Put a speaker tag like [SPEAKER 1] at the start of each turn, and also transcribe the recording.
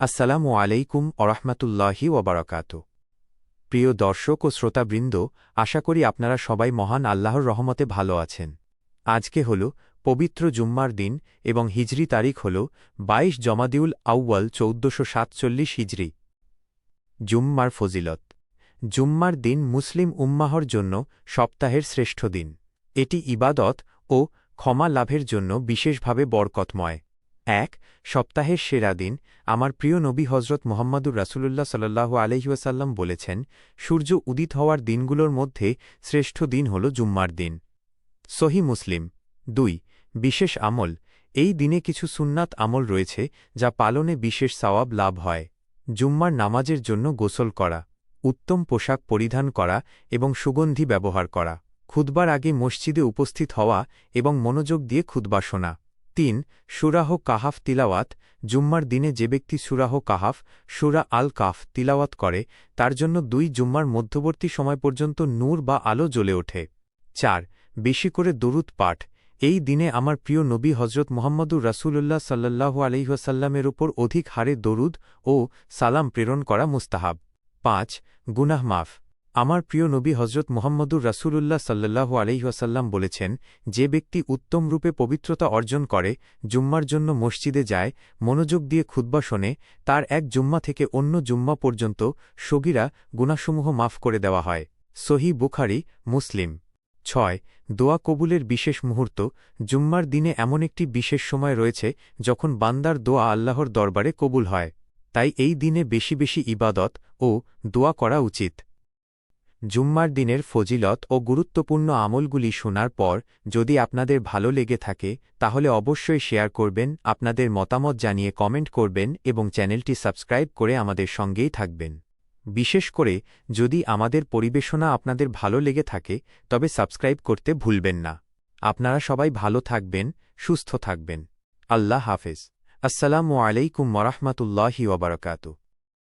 [SPEAKER 1] আসসালামু আলাইকুম অরহমাতুল্লাহি ওবরাকাত প্রিয় দর্শক ও শ্রোতাবৃন্দ, আশা করি আপনারা সবাই মহান আল্লাহর রহমতে ভালো আছেন। আজকে হল পবিত্র জুম্মার দিন এবং হিজরি তারিখ হল বাইশ জমাদিউল আউয়াল চৌদ্দশো সাতচল্লিশ হিজরি। জুম্মার ফজিলত। জুম্মার দিন মুসলিম উম্মাহর জন্য সপ্তাহের শ্রেষ্ঠ দিন। এটি ইবাদত ও ক্ষমা লাভের জন্য বিশেষভাবে বরকতময়। এক, সপ্তাহের সেরা দিন, আমার প্রিয় নবী হজরত মোহাম্মদুর রাসুলুল্লাহ সাল্লাহ আলহিউসাল্লাম বলেছেন, সূর্য উদিত হওয়ার দিনগুলোর মধ্যে শ্রেষ্ঠ দিন হল জুম্মার দিন। সহি মুসলিম। দুই, বিশেষ আমল। এই দিনে কিছু সুন্নাত আমল রয়েছে যা পালনে বিশেষ সওয়াব লাভ হয়। জুম্মার নামাজের জন্য গোসল করা, উত্তম পোশাক পরিধান করা এবং সুগন্ধি ব্যবহার করা খুদবার আগে মসজিদে উপস্থিত হওয়া এবং মনোযোগ দিয়ে খুদবা শোনা। তিন, সুরাহ কাহাফ তিলাওয়াত, জুম্মার দিনে যে ব্যক্তি সুরাহ কাহাফ, সুরা আল কাফ তিলাওয়াত করে, তার জন্য দুই জুম্মার মধ্যবর্তী সময় পর্যন্ত নূর বা আলো জ্বলে ওঠে। চার, বেশি করে দরুদ পাঠ, এই দিনে আমার প্রিয় নবী হজরত মোহাম্মদুর রাসূলুল্লাহ সাল্লাহু আলহিহাসাল্লামের ওপর অধিক হারে দরুদ ও সালাম প্রেরণ করা মুস্তাহাব। পাঁচ, গুনাহ মাফ আমার প্রিয় নবী হজরত মোহাম্মদুর রাসূলুল্লাহ সাল্লাহু আলহিহাসাল্লাম বলেছেন, যে ব্যক্তি উত্তম রূপে পবিত্রতা অর্জন করে, জুম্মার জন্য মসজিদে যায়, মনোযোগ দিয়ে খুদ্া শোনে, তার এক জুম্মা থেকে অন্য জুম্মা পর্যন্ত সগিরা গুণাসমূহ মাফ করে দেওয়া হয়। সহি বুখারি, মুসলিম। ছয়, দোয়া কবুলের বিশেষ মুহূর্ত, জুম্মার দিনে এমন একটি বিশেষ সময় রয়েছে, যখন বান্দার দোয়া আল্লাহর দরবারে কবুল হয়। তাই এই দিনে বেশি বেশি ইবাদত ও দোয়া করা উচিত। জুম্মার দিনের ফজিলত ও গুরুত্বপূর্ণ আমলগুলি শোনার পর, যদি আপনাদের ভালো লেগে থাকে, তাহলে অবশ্যই শেয়ার করবেন, আপনাদের মতামত জানিয়ে কমেন্ট করবেন এবং চ্যানেলটি সাবস্ক্রাইব করে আমাদের সঙ্গেই থাকবেন। বিশেষ করে, যদি আমাদের পরিবেশনা আপনাদের ভালো লেগে থাকে, তবে সাবস্ক্রাইব করতে ভুলবেন না। আপনারা সবাই ভালো থাকবেন, সুস্থ থাকবেন। আল্লাহ হাফেজ। আসসালামু আলাইকুম মরহমতুল্লাহি ওবরকাতু